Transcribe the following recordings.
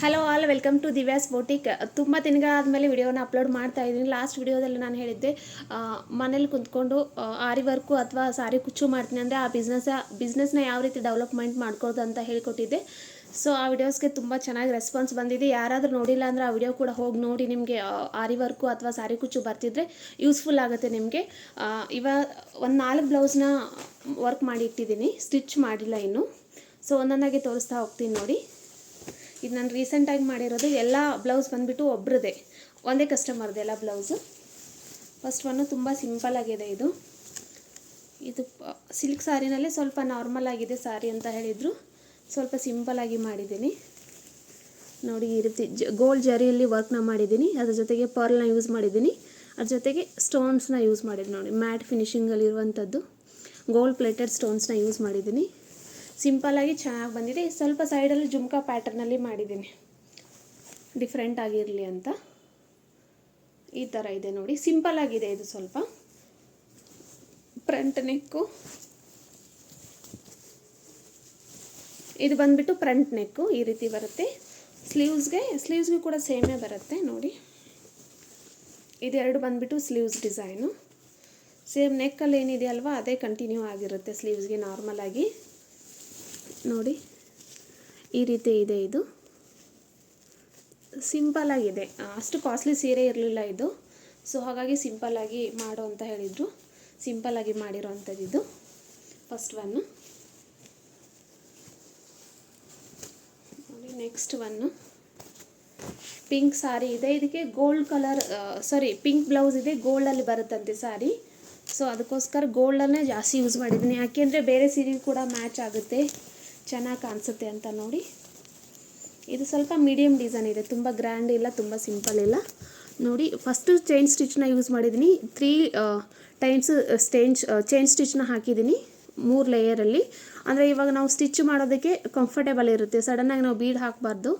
Hello all welcome to Divya's boutique ತುಂಬ ದಿನಗಳಾದಮೇಲೆ ವಿಡಿಯೋನ ಅಪ್ಲೋಡ್ ಮಾಡ್ತಾ ಇದ್ದೀನಿ. ಲಾಸ್ಟ್ ವಿಡಿಯೋದಲ್ಲಿ ನಾನು ಹೇಳಿದ್ದೆ ಮನೇಲಿ ಕುಂತ್ಕೊಂಡು ಆರಿ ವರ್ಕು ಅಥವಾ ಸಾರಿ ಕುಚ್ಚು ಮಾಡ್ತೀನಿ ಅಂದರೆ ಆ ಬಿಸ್ನೆಸ್ ಬಿಸ್ನೆಸ್ನ ಯಾವ ರೀತಿ ಡೆವಲಪ್ಮೆಂಟ್ ಮಾಡ್ಕೊಳ್ದು ಅಂತ ಹೇಳಿಕೊಟ್ಟಿದ್ದೆ. ಸೊ ಆ ವಿಡಿಯೋಸ್ಗೆ ತುಂಬ ಚೆನ್ನಾಗಿ ರೆಸ್ಪಾನ್ಸ್ ಬಂದಿದೆ. ಯಾರಾದರೂ ನೋಡಿಲ್ಲ ಅಂದರೆ ಆ ವಿಡಿಯೋ ಕೂಡ ಹೋಗಿ ನೋಡಿ ನಿಮಗೆ ಆರಿ ವರ್ಕು ಅಥವಾ ಸಾರಿ ಕುಚ್ಚು ಬರ್ತಿದ್ರೆ ಯೂಸ್ಫುಲ್ ಆಗುತ್ತೆ ನಿಮಗೆ. ಇವ, ಒಂದು ನಾಲ್ಕು ಬ್ಲೌಸ್ನ ವರ್ಕ್ ಮಾಡಿ ಇಟ್ಟಿದ್ದೀನಿ. ಸ್ಟಿಚ್ ಮಾಡಿಲ್ಲ ಇನ್ನು. ಸೊ ಒಂದೊಂದಾಗಿ ತೋರಿಸ್ತಾ ಹೋಗ್ತೀನಿ ನೋಡಿ. ಇದು ನಾನು ರೀಸೆಂಟಾಗಿ ಮಾಡಿರೋದು ಎಲ್ಲ ಬ್ಲೌಸ್ ಬಂದುಬಿಟ್ಟು ಒಬ್ರದೇ, ಒಂದೇ ಕಸ್ಟಮರ್ದು ಎಲ್ಲ ಬ್ಲೌಸು. ಫಸ್ಟ್ ಒನ್ನು ತುಂಬ ಸಿಂಪಲ್ ಆಗಿದೆ ಇದು. ಇದು ಸಿಲ್ಕ್ ಸಾರಿನಲ್ಲೇ ಸ್ವಲ್ಪ ನಾರ್ಮಲ್ ಆಗಿದೆ ಸಾರಿ ಅಂತ ಹೇಳಿದರು. ಸ್ವಲ್ಪ ಸಿಂಪಲ್ ಆಗಿ ಮಾಡಿದ್ದೀನಿ. ನೋಡಿ, ಈ ರೀತಿ ಜ ಗೋಲ್ಡ್ ಜರಿಯಲ್ಲಿ ವರ್ಕ್ನ ಮಾಡಿದ್ದೀನಿ. ಅದ್ರ ಜೊತೆಗೆ ಪರ್ಲ್ನ ಯೂಸ್ ಮಾಡಿದ್ದೀನಿ. ಅದ್ರ ಜೊತೆಗೆ ಸ್ಟೋನ್ಸ್ನ ಯೂಸ್ ಮಾಡಿದ್ದೀನಿ ನೋಡಿ ಮ್ಯಾಟ್ ಫಿನಿಷಿಂಗಲ್ಲಿರುವಂಥದ್ದು ಗೋಲ್ಡ್ ಪ್ಲೇಟೆಡ್ ಸ್ಟೋನ್ಸ್ನ ಯೂಸ್ ಮಾಡಿದ್ದೀನಿ. ಸಿಂಪಲ್ಲಾಗಿ ಚೆನ್ನಾಗಿ ಬಂದಿದೆ. ಸ್ವಲ್ಪ ಸೈಡಲ್ಲಿ ಜುಮ್ಕಾ ಪ್ಯಾಟರ್ನಲ್ಲಿ ಮಾಡಿದ್ದೀನಿ. ಡಿಫ್ರೆಂಟ್ ಆಗಿರಲಿ ಅಂತ. ಈ ಥರ ಇದೆ ನೋಡಿ. ಸಿಂಪಲ್ ಆಗಿದೆ ಇದು ಸ್ವಲ್ಪ. ಫ್ರಂಟ್ ನೆಕ್ಕು ಇದು ಬಂದ್ಬಿಟ್ಟು ಫ್ರಂಟ್ ನೆಕ್ಕು ಈ ರೀತಿ ಬರುತ್ತೆ. ಸ್ಲೀವ್ಸ್ಗೆ ಸ್ಲೀವ್ಸ್ಗೂ ಕೂಡ ಸೇಮೇ ಬರುತ್ತೆ ನೋಡಿ. ಇದೆರಡು ಬಂದ್ಬಿಟ್ಟು ಸ್ಲೀವ್ಸ್ ಡಿಸೈನು ಸೇಮ್ ನೆಕ್ಕಲ್ಲಿ ಏನಿದೆಯಲ್ವ ಅದೇ ಕಂಟಿನ್ಯೂ ಆಗಿರುತ್ತೆ ಸ್ಲೀವ್ಸ್ಗೆ ನಾರ್ಮಲ್ ಆಗಿ. ನೋಡಿ. ಈ ರೀತಿ ಇದೆ ಇದು. ಸಿಂಪಲ್ ಆಗಿದೆ. ಅಷ್ಟು ಕಾಸ್ಟ್ಲಿ ಸೀರೆ ಇರಲಿಲ್ಲ ಇದು. ಸೊ ಹಾಗಾಗಿ ಸಿಂಪಲ್ ಆಗಿ ಮಾಡು ಅಂತ ಹೇಳಿದರು. ಸಿಂಪಲ್ ಆಗಿ ಮಾಡಿರೋ ಅಂಥದ್ದು ಇದು first one next one pink sari ಇದೆ. ಇದಕ್ಕೆ gold colour sari pink blouse ಇದೆ. ಗೋಲ್ಡಲ್ಲಿ ಬರುತ್ತಂತೆ ಸಾರಿ ಸೊ ಅದಕ್ಕೋಸ್ಕರ ಗೋಲ್ಡನ್ನೇ ಜಾಸ್ತಿ ಯೂಸ್ ಮಾಡಿದ್ದೀನಿ. ಯಾಕೆಂದರೆ ಬೇರೆ ಸೀರೆಗೂ ಕೂಡ ಮ್ಯಾಚ್ ಆಗುತ್ತೆ. ಚೆನ್ನಾಗಿ ಕಾಣಿಸುತ್ತೆ ಅಂತ ನೋಡಿ. ಇದು ಸ್ವಲ್ಪ ಮೀಡಿಯಮ್ ಡಿಸೈನ್ ಇದೆ. ತುಂಬ ಗ್ರ್ಯಾಂಡ್ ಇಲ್ಲ, ತುಂಬ ಸಿಂಪಲ್ ಇಲ್ಲ. ನೋಡಿ ಫಸ್ಟು ಚೈನ್ ಸ್ಟಿಚ್ನ ಯೂಸ್ ಮಾಡಿದ್ದೀನಿ ತ್ರೀ ಟೈಮ್ಸ್ ಸ್ಟೇಂಜ್ ಚೈನ್ ಸ್ಟಿಚ್ನ ಹಾಕಿದ್ದೀನಿ ಮೂರು ಲೇಯರಲ್ಲಿ ಅಂದರೆ ಇವಾಗ ನಾವು ಸ್ಟಿಚ್ ಮಾಡೋದಕ್ಕೆ ಕಂಫರ್ಟೇಬಲ್ ಇರುತ್ತೆ. ಸಡನ್ನಾಗಿ ನಾವು ಬೀಡ್ ಹಾಕಬಾರ್ದು.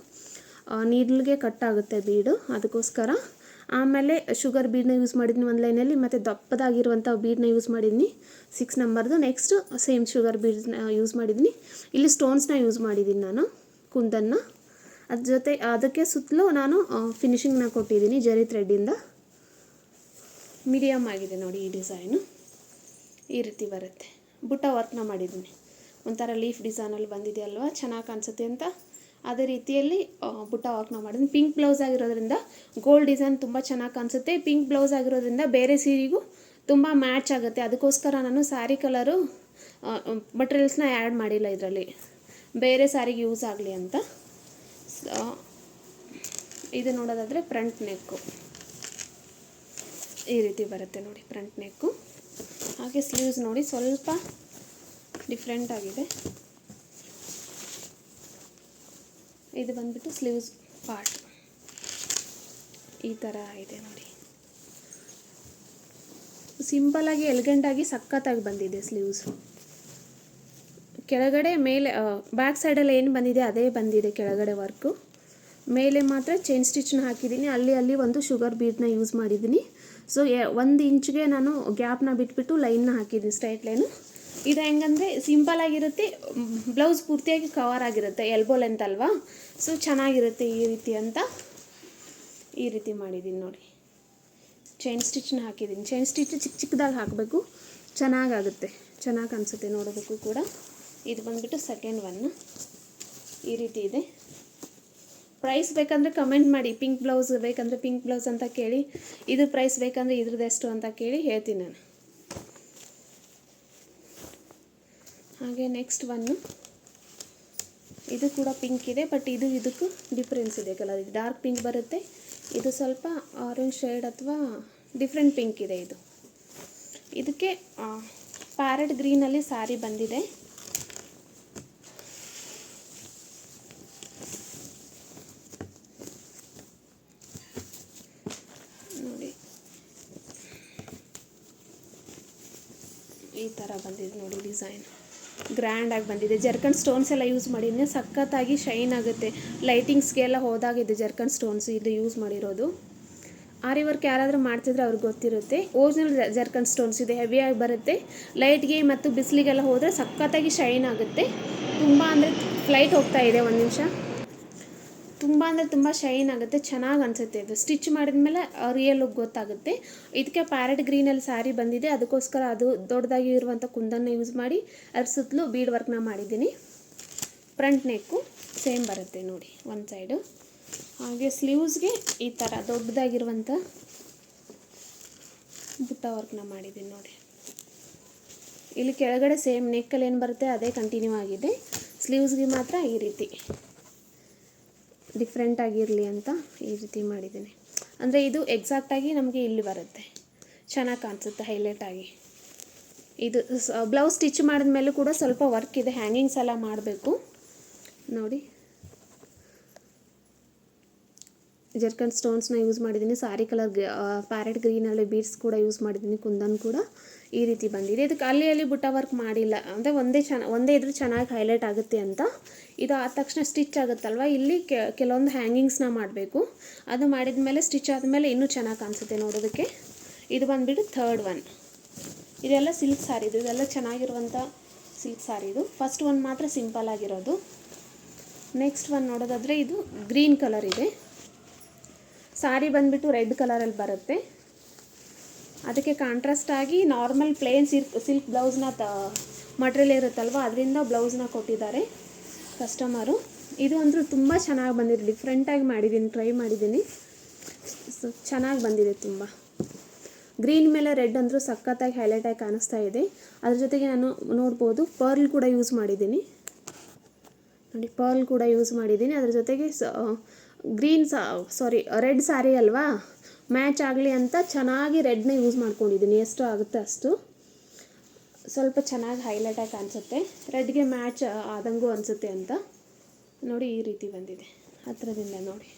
ನೀರ್ಲಿಗೆ ಕಟ್ ಆಗುತ್ತೆ ಬೀಡು ಅದಕ್ಕೋಸ್ಕರ ಆಮೇಲೆ ಶುಗರ್ ಬೀಡನ್ನ ಯೂಸ್ ಮಾಡಿದ್ನಿ ಒಂದು ಲೈನಲ್ಲಿ ಮತ್ತು ದಪ್ಪದಾಗಿರುವಂಥ ಬೀಡನ್ನ ಯೂಸ್ ಮಾಡಿದ್ನಿ. ಸಿಕ್ಸ್ ನಂಬರ್ದು ನೆಕ್ಸ್ಟ್ ಸೇಮ್ ಶುಗರ್ ಬೀಡ್ನ ಯೂಸ್ ಮಾಡಿದ್ದೀನಿ ಇಲ್ಲಿ ಸ್ಟೋನ್ಸ್ನ ಯೂಸ್ ಮಾಡಿದ್ದೀನಿ ನಾನು, ಕುಂದನ್ನ. ಅದ್ರ ಜೊತೆ ಅದಕ್ಕೆ ಸುತ್ತಲೂ ನಾನು ಫಿನಿಷಿಂಗ್ನ ಕೊಟ್ಟಿದ್ದೀನಿ ಜರಿ ಥ್ರೆಡ್ಡಿಂದ ಮೀಡಿಯಮ್ ಆಗಿದೆ ನೋಡಿ ಈ ಡಿಸೈನು ಈ ರೀತಿ ಬರುತ್ತೆ. ಬುಟ್ಟ ವರ್ಕ್ನ ಮಾಡಿದ್ದೀನಿ. ಒಂಥರ ಲೀಫ್ ಡಿಸೈನಲ್ಲಿ ಬಂದಿದೆ ಅಲ್ವಾ ಚೆನ್ನಾಗಿ ಕಾಣಿಸುತ್ತೆ ಅಂತ. ಅದೇ ರೀತಿಯಲ್ಲಿ ಬುಟ್ಟ ವರ್ಕ್ ನಾವು ಮಾಡಿದ್ವಿ. ಪಿಂಕ್ ಬ್ಲೌಸ್ ಆಗಿರೋದ್ರಿಂದ ಗೋಲ್ಡ್ ಡಿಸೈನ್ ತುಂಬ ಚೆನ್ನಾಗಿ ಕಾಣಿಸುತ್ತೆ. ಪಿಂಕ್ ಬ್ಲೌಸ್ ಆಗಿರೋದ್ರಿಂದ ಬೇರೆ ಸೀರೆಗೂ ತುಂಬ ಮ್ಯಾಚ್ ಆಗುತ್ತೆ. ಅದಕ್ಕೋಸ್ಕರ ನಾನು ಸ್ಯಾರಿ ಕಲರು ಮಟೀರಿಯಲ್ಸ್ನ ಆ್ಯಡ್ ಮಾಡಿಲ್ಲ ಇದರಲ್ಲಿ. ಬೇರೆ ಸ್ಯಾರಿಗೆ ಯೂಸ್ ಆಗಲಿ ಅಂತ. ಇದು ನೋಡೋದಾದರೆ ಫ್ರಂಟ್ ನೆಕ್ಕು ಈ ರೀತಿ ಬರುತ್ತೆ ನೋಡಿ ಫ್ರಂಟ್ ನೆಕ್ಕು ಹಾಗೆ ಸ್ಲೀವ್ಸ್ ನೋಡಿ ಸ್ವಲ್ಪ ಡಿಫ್ರೆಂಟ್ ಆಗಿದೆ. ಇದು ಬಂದ್ಬಿಟ್ಟು ಸ್ಲೀವ್ಸ್ ಪಾರ್ಟ್. ಈ ಥರ ಇದೆ ನೋಡಿ. ಸಿಂಪಲಾಗಿ ಎಲಿಗೆಂಟಾಗಿ ಸಖತ್ತಾಗಿ ಬಂದಿದೆ ಸ್ಲೀವ್ಸು. ಕೆಳಗಡೆ ಮೇಲೆ ಬ್ಯಾಕ್ ಸೈಡಲ್ಲಿ ಏನು ಬಂದಿದೆ ಅದೇ ಬಂದಿದೆ ಕೆಳಗಡೆ ವರ್ಕು ಮೇಲೆ ಮಾತ್ರ ಚೈನ್ ಸ್ಟಿಚ್ನ ಹಾಕಿದ್ದೀನಿ. ಅಲ್ಲಿ ಅಲ್ಲಿ ಒಂದು ಶುಗರ್ ಬೀಡ್ನ ಯೂಸ್ ಮಾಡಿದ್ದೀನಿ. ಸೊ ಒಂದು ಇಂಚ್ಗೆ ನಾನು ಗ್ಯಾಪ್ನ ಬಿಟ್ಬಿಟ್ಟು ಲೈನ್ನ ಹಾಕಿದ್ದೀನಿ ಸ್ಟ್ರೈಟ್ ಲೈನು ಇದು ಹೆಂಗಂದರೆ ಸಿಂಪಲ್ ಆಗಿರುತ್ತೆ, ಬ್ಲೌಸ್ ಪೂರ್ತಿಯಾಗಿ ಕವರ್ ಆಗಿರುತ್ತೆ ಎಲ್ಬೋ ಲೆಂತ್ ಅಲ್ವಾ? ಸೊ ಚೆನ್ನಾಗಿರುತ್ತೆ ಈ ರೀತಿ ಅಂತ ಈ ರೀತಿ ಮಾಡಿದ್ದೀನಿ ನೋಡಿ. ಚೈನ್ ಸ್ಟಿಚ್ನ ಹಾಕಿದ್ದೀನಿ ಚೈನ್ ಸ್ಟಿಚ್ ಚಿಕ್ಕ ಚಿಕ್ಕದಾಗಿ ಹಾಕಬೇಕು. ಚೆನ್ನಾಗಾಗುತ್ತೆ. ಚೆನ್ನಾಗಿ ಅನಿಸುತ್ತೆ ನೋಡೋದಕ್ಕೂ ಕೂಡ. ಇದು ಬಂದುಬಿಟ್ಟು ಸೆಕೆಂಡ್ ಒನ್ ಈ ರೀತಿ ಇದೆ. ಪ್ರೈಸ್ ಬೇಕಂದರೆ ಕಮೆಂಟ್ ಮಾಡಿ. ಪಿಂಕ್ ಬ್ಲೌಸ್ ಬೇಕಂದರೆ ಪಿಂಕ್ ಬ್ಲೌಸ್ ಅಂತ ಕೇಳಿ. ಇದು ಪ್ರೈಸ್ ಬೇಕಂದರೆ ಇದ್ರದ್ದು ಎಷ್ಟು ಅಂತ ಕೇಳಿ ಹೇಳ್ತೀನಿ ನಾನು. ಹಾಗೆ ನೆಕ್ಸ್ಟ್ ಒನ್ನು ಇದು ಕೂಡ ಪಿಂಕ್ ಇದೆ ಬಟ್ ಇದು ಇದಕ್ಕೂ ಡಿಫ್ರೆನ್ಸ್ ಇದೆ ಕಲರ್ ಡಾರ್ಕ್ ಪಿಂಕ್ ಬರುತ್ತೆ, ಇದು ಸ್ವಲ್ಪ ಆರೆಂಜ್ ಶೇಡ್ ಅಥವಾ ಡಿಫ್ರೆಂಟ್ ಪಿಂಕ್ ಇದೆ ಇದು. ಇದಕ್ಕೆ ಪ್ಯಾರೆಟ್ ಗ್ರೀನಲ್ಲಿ ಸಾರಿ ಬಂದಿದೆ. ನೋಡಿ. ಈ ಥರ ಬಂದಿದೆ ನೋಡಿ ಡಿಸೈನ್ ಗ್ರ್ಯಾಂಡಾಗಿ ಬಂದಿದೆ. ಜರ್ಕನ್ ಸ್ಟೋನ್ಸ್ ಎಲ್ಲ ಯೂಸ್ ಮಾಡಿದ್ರೆ ಸಖತ್ತಾಗಿ ಶೈನ್ ಆಗುತ್ತೆ. ಲೈಟಿಂಗ್ಸ್ಗೆಲ್ಲ ಹೋದಾಗಿದೆ ಜರ್ಕನ್ ಸ್ಟೋನ್ಸ್ ಇದು ಯೂಸ್ ಮಾಡಿರೋದು. ಆರಿ ವರ್ಕ್ ಯಾರಾದರೂ ಮಾಡ್ತಿದ್ರೆ ಅವ್ರಿಗೆ ಗೊತ್ತಿರುತ್ತೆ. ಒರಿಜಿನಲ್ ಜರ್ಕನ್ ಸ್ಟೋನ್ಸ್ ಇದೆ ಹೆವಿಯಾಗಿ ಬರುತ್ತೆ. ಲೈಟ್ಗೆ ಮತ್ತು ಬಿಸಿಲಿಗೆಲ್ಲ ಹೋದರೆ ಸಖತ್ತಾಗಿ ಶೈನ್ ಆಗುತ್ತೆ. ತುಂಬ ಅಂದರೆ ಫ್ಲೈಟ್ ಹೋಗ್ತಾ ಇದೆ ಒಂದು ನಿಮಿಷ. ತುಂಬ ಅಂದರೆ ತುಂಬ ಶೈನ್ ಆಗುತ್ತೆ, ಚೆನ್ನಾಗಿ ಅನಿಸುತ್ತೆ ಇದು. ಸ್ಟಿಚ್ ಮಾಡಿದ್ಮೇಲೆ ರಿಯಲ್ ಲುಕ್ ಗೊತ್ತಾಗುತ್ತೆ. ಇದಕ್ಕೆ ಪ್ಯಾರೆಟ್ ಗ್ರೀನಲ್ಲಿ ಸ್ಯಾರಿ ಬಂದಿದೆ. ಅದಕ್ಕೋಸ್ಕರ ಅದು ದೊಡ್ಡದಾಗಿ ಇರುವಂಥ ಕುಂದನ್ನು ಯೂಸ್ ಮಾಡಿ, ಅದ್ರ ಸುತ್ತಲೂ ಬೀಡ್ ವರ್ಕ್ನ ಮಾಡಿದ್ದೀನಿ. ಫ್ರಂಟ್ ನೆಕ್ಕು ಸೇಮ್ ಬರುತ್ತೆ ನೋಡಿ ಒಂದು ಸೈಡು ಹಾಗೆ ಸ್ಲೀವ್ಸ್ಗೆ ಈ ಥರ ದೊಡ್ಡದಾಗಿರುವಂಥ ಬುಟ್ಟ ವರ್ಕ್ನ ಮಾಡಿದ್ದೀನಿ ನೋಡಿ. ಇಲ್ಲಿ ಕೆಳಗಡೆ ಸೇಮ್ ನೆಕ್ಕಲ್ಲಿ ಏನು ಬರುತ್ತೆ, ಅದೇ ಕಂಟಿನ್ಯೂ ಆಗಿದೆ. ಸ್ಲೀವ್ಸ್ಗೆ ಮಾತ್ರ ಈ ರೀತಿ. ಡಿಫ್ರೆಂಟ್ ಆಗಿರಲಿ ಅಂತ ಈ ರೀತಿ ಮಾಡಿದ್ದೀನಿ. ಅಂದರೆ ಇದು ಎಕ್ಸಾಕ್ಟಾಗಿ ನಮಗೆ ಇಲ್ಲಿ ಬರುತ್ತೆ. ಚೆನ್ನಾಗಿ ಕಾಣಿಸುತ್ತೆ ಹೈಲೈಟ್ ಆಗಿ. ಇದು ಬ್ಲೌಸ್ ಸ್ಟಿಚ್ ಮಾಡಿದ ಮೇಲೂ ಕೂಡ ಸ್ವಲ್ಪ ವರ್ಕ್ ಇದೆ. ಹ್ಯಾಂಗಿಂಗ್ಸ್ ಎಲ್ಲ ಮಾಡಬೇಕು. ನೋಡಿ. ಜರ್ಕನ್ ಸ್ಟೋನ್ಸ್ನ ಯೂಸ್ ಮಾಡಿದ್ದೀನಿ. ಸಾರಿ ಕಲರ್ ಪ್ಯಾರೆಟ್ ಗ್ರೀನಲ್ಲಿ ಬೀಡ್ಸ್ ಕೂಡ ಯೂಸ್ ಮಾಡಿದ್ದೀನಿ. ಕುಂದನ್ ಕೂಡ. ಈ ರೀತಿ ಬಂದಿದೆ. ಇದಕ್ಕೆ ಅಲ್ಲಿ ಅಲ್ಲಿ ಬುಟ್ಟ ವರ್ಕ್ ಮಾಡಿಲ್ಲ. ಅಂದರೆ ಒಂದೇ ಚೆನ್ನ ಒಂದೇ ಇದ್ರೂ ಚೆನ್ನಾಗಿ ಹೈಲೈಟ್ ಆಗುತ್ತೆ ಅಂತ. ಇದು ಆದ ತಕ್ಷಣ ಸ್ಟಿಚ್ ಆಗುತ್ತಲ್ವ? ಇಲ್ಲಿ ಕೆಲವೊಂದು ಹ್ಯಾಂಗಿಂಗ್ಸ್ನ ಮಾಡಬೇಕು. ಅದು ಮಾಡಿದ ಮೇಲೆ ಸ್ಟಿಚ್ ಆದಮೇಲೆ ಇನ್ನೂ ಚೆನ್ನಾಗಿ ಕಾಣಿಸುತ್ತೆ ನೋಡೋದಕ್ಕೆ. ಇದು ಬಂದುಬಿಟ್ಟು ಥರ್ಡ್ ಒನ್ ಇದೆಲ್ಲ ಸಿಲ್ಕ್ ಸಾರಿದು ಇದೆಲ್ಲ ಚೆನ್ನಾಗಿರುವಂಥ ಸಿಲ್ಕ್ ಸಾರಿದು ಫಸ್ಟ್ ಒನ್ ಮಾತ್ರ ಸಿಂಪಲ್ ಆಗಿರೋದು. ನೆಕ್ಸ್ಟ್ ಒನ್ ನೋಡೋದಾದರೆ ಇದು ಗ್ರೀನ್ ಕಲರ್ ಇದೆ. ಸಾರಿ ಬಂದುಬಿಟ್ಟು ರೆಡ್ ಕಲರಲ್ಲಿ ಬರುತ್ತೆ. ಅದಕ್ಕೆ ಕಾಂಟ್ರಾಸ್ಟ್ ಆಗಿ ನಾರ್ಮಲ್ ಪ್ಲೇನ್ ಸಿಲ್ಕ್ ಸಿಲ್ಕ್ ಬ್ಲೌಸ್ನ ತ ಮಟ್ರಿಯಲ್ ಇರುತ್ತಲ್ವ, ಅದರಿಂದ ಬ್ಲೌಸ್ನ ಕೊಟ್ಟಿದ್ದಾರೆ ಕಸ್ಟಮರು ಇದು ಅಂದರೂ ತುಂಬ ಚೆನ್ನಾಗಿ ಬಂದಿದೆ ಡಿಫ್ರೆಂಟಾಗಿ ಮಾಡಿದ್ದೀನಿ ಟ್ರೈ ಮಾಡಿದ್ದೀನಿ. ಚೆನ್ನಾಗಿ ಬಂದಿದೆ ತುಂಬ. ಗ್ರೀನ್ ಮೇಲೆ ರೆಡ್ ಅಂದರೂ ಸಖತ್ತಾಗಿ ಹೈಲೈಟಾಗಿ ಕಾಣಿಸ್ತಾ ಇದೆ. ಅದ್ರ ಜೊತೆಗೆ ನಾನು ನೋಡ್ಬೋದು ಪರ್ಲ್ ಕೂಡ ಯೂಸ್ ಮಾಡಿದ್ದೀನಿ. ನೋಡಿ ಪರ್ಲ್ ಕೂಡ ಯೂಸ್ ಮಾಡಿದ್ದೀನಿ. ಅದ್ರ ಜೊತೆಗೆ ಸ ಗ್ರೀನ್ ಸಾರಿ ರೆಡ್ ಸ್ಯಾರಿ ಅಲ್ವಾ? ಮ್ಯಾಚ್ ಆಗಲಿ ಅಂತ ಚೆನ್ನಾಗಿ ರೆಡ್ನ ಯೂಸ್ ಮಾಡ್ಕೊಂಡಿದ್ದೀನಿ. ಎಷ್ಟು ಆಗುತ್ತೆ ಅಷ್ಟು. ಸ್ವಲ್ಪ ಚೆನ್ನಾಗಿ ಹೈಲೈಟಾಗಿ ಕಾಣಿಸುತ್ತೆ. ರೆಡ್ಗೆ ಮ್ಯಾಚ್ ಆದಂಗೂ ಅನಿಸುತ್ತೆ ಅಂತ. ನೋಡಿ ಈ ರೀತಿ ಬಂದಿದೆ. ಹತ್ರದಿಂದ ನೋಡಿ.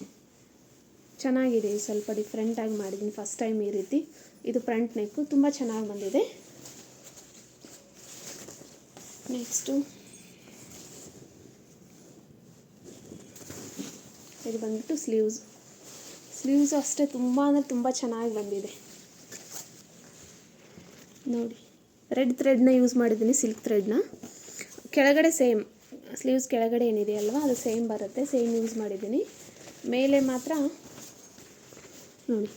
ಚೆನ್ನಾಗಿದೆ. ಸ್ವಲ್ಪ ಡಿಫ್ರೆಂಟಾಗಿ ಮಾಡಿದ್ದೀನಿ ಫಸ್ಟ್ ಟೈಮ್ ಈ ರೀತಿ. ಇದು ಫ್ರಂಟ್ ನೆಕ್ಕು ತುಂಬ ಚೆನ್ನಾಗಿ ಬಂದಿದೆ. ನೆಕ್ಸ್ಟು ಇದು ಬಂದ್ಬಿಟ್ಟು ಸ್ಲೀವ್ಸ್ ಸ್ಲೀವ್ಸು ಅಷ್ಟೇ ತುಂಬ ಅಂದರೆ ತುಂಬ ಚೆನ್ನಾಗಿ ಬಂದಿದೆ. ನೋಡಿ ರೆಡ್ ಥ್ರೆಡ್ನ ಯೂಸ್ ಮಾಡಿದ್ದೀನಿ ಸಿಲ್ಕ್ ಥ್ರೆಡ್ನ ಕೆಳಗಡೆ ಸೇಮ್ ಸ್ಲೀವ್ಸ್ ಕೆಳಗಡೆ ಏನಿದೆ ಅಲ್ವಾ, ಅದು ಸೇಮ್ ಬರುತ್ತೆ ಸೇಮ್ ಯೂಸ್ ಮಾಡಿದ್ದೀನಿ. ಮೇಲೆ ಮಾತ್ರ, ನೋಡಿ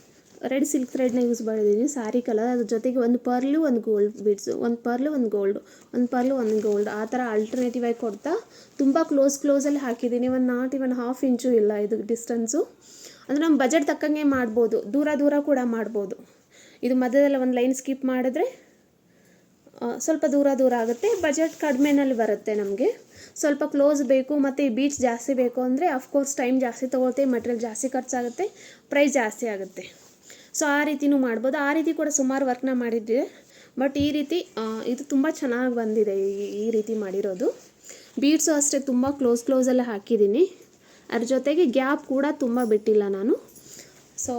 ರೆಡ್ ಸಿಲ್ಕ್ ಥ್ರೆಡ್ನ ಯೂಸ್ ಮಾಡಿದ್ದೀನಿ ಸಾರಿ ಕಲರ್ ಅದ್ರ ಜೊತೆಗೆ ಒಂದು ಪರ್ಲು ಒಂದು ಗೋಲ್ಡ್ ಬೀಡ್ಸು ಒಂದು ಪರ್ಲು ಒಂದು ಗೋಲ್ಡು ಒಂದು ಪರ್ಲು ಒಂದು ಗೋಲ್ಡ್ ಆ ಥರ ಆಲ್ಟರ್ನೇಟಿವ್ ಆಗಿ ಕೊಡ್ತಾ, ತುಂಬ ಕ್ಲೋಸ್ ಕ್ಲೋಸಲ್ಲಿ ಹಾಕಿದ್ದೀನಿ ಒಂದು ನಾಟ್ ಇವನ್ ಹಾಫ್ ಇಂಚು ಇಲ್ಲ ಇದು ಡಿಸ್ಟೆನ್ಸು ಅಂದರೆ ನಮ್ಮ ಬಜೆಟ್ ತಕ್ಕಂಗೆ ಮಾಡ್ಬೋದು. ದೂರ ದೂರ ಕೂಡ ಮಾಡ್ಬೋದು. ಇದು ಮಧ್ಯದಲ್ಲಿ ಒಂದು ಲೈನ್ ಸ್ಕಿಪ್ ಮಾಡಿದ್ರೆ ಸ್ವಲ್ಪ ದೂರ ದೂರ ಆಗುತ್ತೆ. ಬಜೆಟ್ ಕಡಿಮೆನಲ್ಲಿ ಬರುತ್ತೆ ನಮಗೆ. ಸ್ವಲ್ಪ ಕ್ಲೋಸ್ ಬೇಕು, ಮತ್ತು ಈ ಬೀಚ್ ಜಾಸ್ತಿ ಬೇಕು ಅಂದರೆ ಅಫ್ಕೋರ್ಸ್ ಟೈಮ್ ಜಾಸ್ತಿ ತೊಗೊಳ್ತೆ ಮಟೀರಿಯಲ್ ಜಾಸ್ತಿ ಖರ್ಚಾಗುತ್ತೆ ಪ್ರೈಸ್ ಜಾಸ್ತಿ ಆಗುತ್ತೆ. ಸೊ ಆ ರೀತಿನೂ ಮಾಡ್ಬೋದು. ಆ ರೀತಿ ಕೂಡ ಸುಮಾರು ವರ್ಕ್ನ ಮಾಡಿದ್ದೆ ಬಟ್ ಈ ರೀತಿ ಇದು ತುಂಬ ಚೆನ್ನಾಗಿ ಬಂದಿದೆ ಈ ಈ ರೀತಿ ಮಾಡಿರೋದು. ಬೀಡ್ಸು ಅಷ್ಟೇ ತುಂಬ ಕ್ಲೋಸ್ ಕ್ಲೋಸಲ್ಲೇ ಹಾಕಿದ್ದೀನಿ. ಅದ್ರ ಜೊತೆಗೆ ಗ್ಯಾಪ್ ಕೂಡ ತುಂಬ ಬಿಟ್ಟಿಲ್ಲ ನಾನು. ಸೊ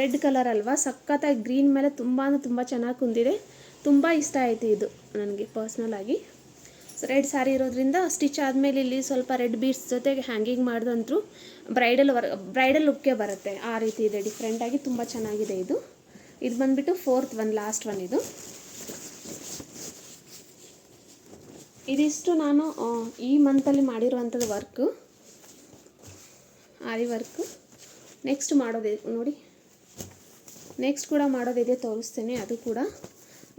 ರೆಡ್ ಕಲರ್ ಅಲ್ವಾ? ಸಖತ್ತಾಗಿ ಗ್ರೀನ್ ಮೇಲೆ ತುಂಬ ಅಂದರೆ ತುಂಬ ಚೆನ್ನಾಗಿ ಕುಂದಿದೆ. ತುಂಬ ಇಷ್ಟ ಆಯಿತು ಇದು ನನಗೆ ಪರ್ಸ್ನಲ್ ಆಗಿ. ಸೊ ರೆಡ್ ಸ್ಯಾರಿ ಇರೋದ್ರಿಂದ ಸ್ಟಿಚ್ ಆದಮೇಲೆ ಇಲ್ಲಿ ಸ್ವಲ್ಪ ರೆಡ್ ಬೀಡ್ಸ್ ಜೊತೆಗೆ ಹ್ಯಾಂಗಿಂಗ್ ಮಾಡಿದಂತರೂ ಬ್ರೈಡಲ್ ವರ್ ಬ್ರೈಡಲ್ ಲುಕ್ಗೆ ಬರುತ್ತೆ. ಆ ರೀತಿ ಇದೆ. ಡಿಫ್ರೆಂಟಾಗಿ ತುಂಬ ಚೆನ್ನಾಗಿದೆ ಇದು. ಇದು ಬಂದುಬಿಟ್ಟು ಫೋರ್ತ್ ಒನ್ ಲಾಸ್ಟ್ ಒನ್ ಇದು. ಇದಿಷ್ಟು ನಾನು ಈ ಮಂತಲ್ಲಿ ಮಾಡಿರುವಂಥದ್ದು ವರ್ಕು ಆರಿ ವರ್ಕು. ನೆಕ್ಸ್ಟ್ ಮಾಡೋದು, ನೋಡಿ. ನೆಕ್ಸ್ಟ್ ಕೂಡ ಮಾಡೋದಿದೆ ತೋರಿಸ್ತೀನಿ, ಅದು ಕೂಡ.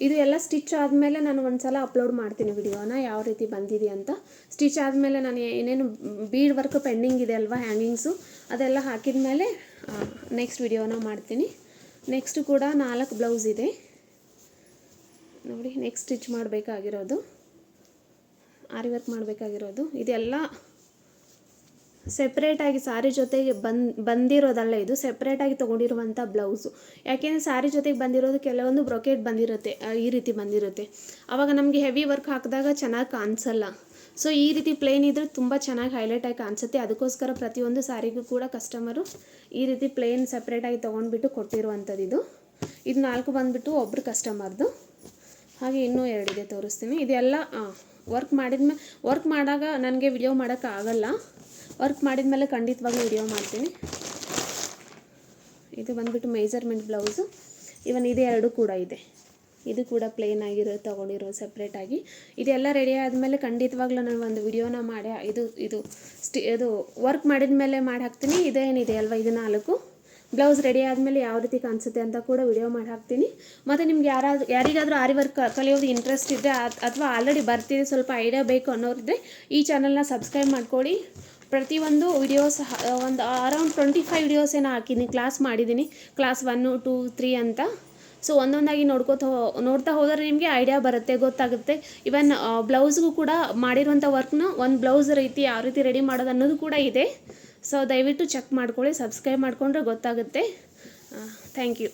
ಇದು ಎಲ್ಲ ಸ್ಟಿಚ್ ಆದಮೇಲೆ ನಾನು ಒಂದು ಸಲ ಅಪ್ಲೋಡ್ ಮಾಡ್ತೀನಿ ವಿಡಿಯೋನ ಯಾವ ರೀತಿ ಬಂದಿದೆ ಅಂತ. ಸ್ಟಿಚ್ ಆದಮೇಲೆ ನಾನು ಏನೇನು ಬೀಡ್ ವರ್ಕ್ ಪೆಂಡಿಂಗ್ ಇದೆ ಅಲ್ವಾ ಹ್ಯಾಂಗಿಂಗ್ಸು ಅದೆಲ್ಲ ಹಾಕಿದ ಮೇಲೆ ನೆಕ್ಸ್ಟ್ ವಿಡಿಯೋನ ಮಾಡ್ತೀನಿ. ನೆಕ್ಸ್ಟ್ ಕೂಡ ನಾಲ್ಕು ಬ್ಲೌಸ್ ಇದೆ. ನೋಡಿ ನೆಕ್ಸ್ಟ್ ಸ್ಟಿಚ್ ಮಾಡಬೇಕಾಗಿರೋದು. ಆರಿ ವರ್ಕ್ ಮಾಡಬೇಕಾಗಿರೋದು. ಇದೆಲ್ಲ ಸೆಪ್ರೇಟಾಗಿ ಸಾರಿ ಜೊತೆಗೆ ಬಂದು, ಬಂದಿರೋದಲ್ಲ ಇದು? ಸೆಪ್ರೇಟಾಗಿ ತೊಗೊಂಡಿರುವಂಥ ಬ್ಲೌಸು ಯಾಕೆಂದರೆ ಸಾರಿ ಜೊತೆಗೆ ಬಂದಿರೋದು ಕೆಲವೊಂದು ಬ್ರೊಕೆಟ್ ಬಂದಿರುತ್ತೆ ಈ ರೀತಿ ಬಂದಿರುತ್ತೆ. ಆವಾಗ ನಮಗೆ ಹೆವಿ ವರ್ಕ್ ಹಾಕಿದಾಗ ಚೆನ್ನಾಗಿ ಕಾಣಿಸಲ್ಲ. ಸೊ ಈ ರೀತಿ ಪ್ಲೇನ್ ಇದ್ದರೆ ತುಂಬ ಚೆನ್ನಾಗಿ ಹೈಲೈಟಾಗಿ ಕಾಣಿಸುತ್ತೆ. ಅದಕ್ಕೋಸ್ಕರ ಪ್ರತಿಯೊಂದು ಸಾರಿಗೂ ಕೂಡ ಕಸ್ಟಮರು ಈ ರೀತಿ ಪ್ಲೇನ್ ಸೆಪ್ರೇಟಾಗಿ ತೊಗೊಂಡ್ಬಿಟ್ಟು ಕೊಟ್ಟಿರುವಂಥದ್ದು ಇದು. ಇದು ನಾಲ್ಕು ಬಂದುಬಿಟ್ಟು ಒಬ್ಬರು ಕಸ್ಟಮರ್ದು ಹಾಗೆ ಇನ್ನೂ ಎರಡಿದೆ ತೋರಿಸ್ತೀನಿ. ಇದೆಲ್ಲ ವರ್ಕ್ ಮಾಡಿದ್ಮೇಲೆ ವರ್ಕ್ ಮಾಡಾಗ ನನಗೆ ವಿಡಿಯೋ ಮಾಡೋಕ್ಕಾಗಲ್ಲ. ವರ್ಕ್ ಮಾಡಿದ ಮೇಲೆ ಖಂಡಿತವಾಗ್ಲೂ ವಿಡಿಯೋ ಮಾಡ್ತೀನಿ. ಇದು ಬಂದುಬಿಟ್ಟು ಮೇಜರ್ಮೆಂಟ್ ಬ್ಲೌಸು ಇವನ್ ಇದೆ ಎರಡು ಕೂಡ ಇದೆ. ಇದು ಕೂಡ ಪ್ಲೇನ್ ಆಗಿರೋ, ತೊಗೊಂಡಿರೋ ಸಪ್ರೇಟಾಗಿ ಇದೆಲ್ಲ ರೆಡಿ ಆದಮೇಲೆ ಖಂಡಿತವಾಗ್ಲೂ ನಾನು ಒಂದು ವಿಡಿಯೋನ ಮಾಡಿ, ಇದು ಇದು ಸ್ಟಿ ಇದು ವರ್ಕ್ ಮಾಡಿದ ಮೇಲೆ ಮಾಡಿ ಹಾಕ್ತೀನಿ. ಇದೇನಿದೆ ಅಲ್ವಾ, ಇದು ನಾಲ್ಕು. ಬ್ಲೌಸ್ ರೆಡಿ ಆದಮೇಲೆ ಯಾವ ರೀತಿ ಕಾಣಿಸುತ್ತೆ ಅಂತ ಕೂಡ ವಿಡಿಯೋ ಮಾಡಿ ಹಾಕ್ತೀನಿ. ಮತ್ತು ನಿಮ್ಗೆ ಯಾರಾದ್ರೂ ಯಾರಿಗಾದರೂ ಆರಿ ವರ್ಕ್ ಕಲಿಯೋದು ಇಂಟ್ರೆಸ್ಟ್ ಇದ್ದರೆ ಅಥವಾ ಆಲ್ರೆಡಿ ಬರ್ತಿದೆ, ಸ್ವಲ್ಪ ಐಡಿಯಾ ಬೇಕು ಅನ್ನೋರಿದ್ರೆ ಈ ಚಾನಲ್ನ ಸಬ್ಸ್ಕ್ರೈಬ್ ಮಾಡ್ಕೊಳ್ಳಿ. ಪ್ರತಿಯೊಂದು ವಿಡಿಯೋಸ್ ಒಂದು ಅರೌಂಡ್ ಟ್ವೆಂಟಿ ಫೈವ್ ವಿಡಿಯೋಸ್ ಏನೋ ಹಾಕಿದ್ದೀನಿ ಕ್ಲಾಸ್ ಮಾಡಿದ್ದೀನಿ ಕ್ಲಾಸ್ ಒನ್ನು ಟೂ ತ್ರೀ ಅಂತ. ಸೊ ಒಂದೊಂದಾಗಿ ನೋಡ್ಕೋತ ನೋಡ್ತಾ ಹೋದರೆ ನಿಮಗೆ ಐಡಿಯಾ ಬರುತ್ತೆ, ಗೊತ್ತಾಗುತ್ತೆ. ಇವನ್ ಬ್ಲೌಸ್ಗೂ ಕೂಡ ಮಾಡಿರುವಂಥ ವರ್ಕ್ನ ಒಂದು ಬ್ಲೌಸ್ ರೀತಿ ಯಾವ ರೀತಿ ರೆಡಿ ಮಾಡೋದು ಅನ್ನೋದು ಕೂಡ ಇದೆ. ಸೊ ದಯವಿಟ್ಟು ಚೆಕ್ ಮಾಡ್ಕೊಳ್ಳಿ ಸಬ್ಸ್ಕ್ರೈಬ್ ಮಾಡಿಕೊಂಡ್ರೆ ಗೊತ್ತಾಗುತ್ತೆ. Thank you